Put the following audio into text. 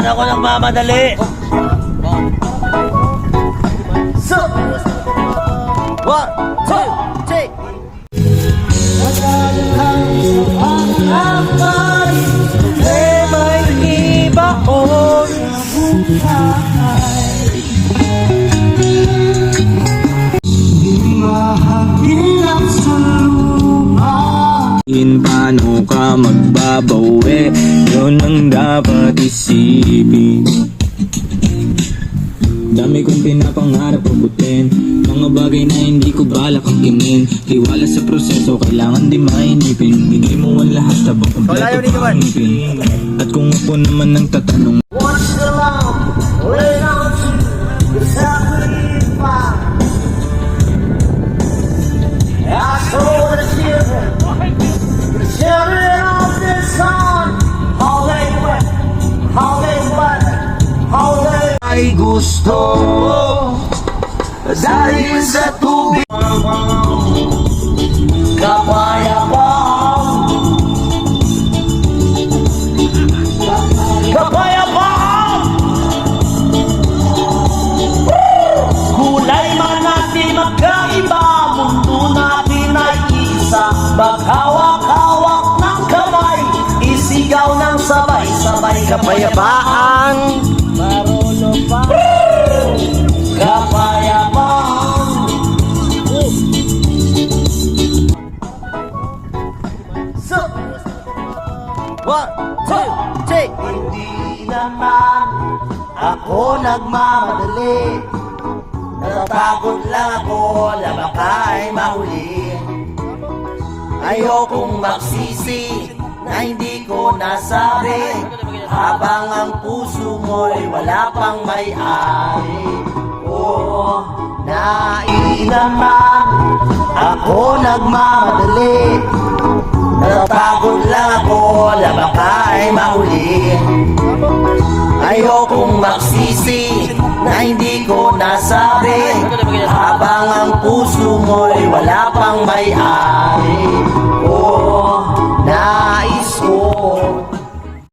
naman ako ng mamadali. So, one, two, three. Eh, may iba ko paano ka magbabawi? Yun ang dapat isipin. Dami kong pinapangarap abutin Mga bagay na hindi ko balak angkinin Tiwala sa proseso, kailangan di mainipin. Bigay mo ang lahat habang kompleto pa ang ngipin. At kung ako naman ang tatanong Watch the lamp, rain on you, the sacrifice. I saw the children, ay gusto dahil sa tubig sabay-sabay Kapayapaan Marunong pa Kapayapaan So, One, two, three. Hindi naman ako nagmamadali. Natatakot lang ako na baka ay mahuli. Ayokong magsisi na hindi ko nasabi Habang ang puso mo'y wala pang may-ari. Oo, nainaman ako nagmamadali. Natatakot lang ako na baka ay mahuli. Ayokong magsisi na hindi ko nasabi Habang ang puso mo'y wala pang may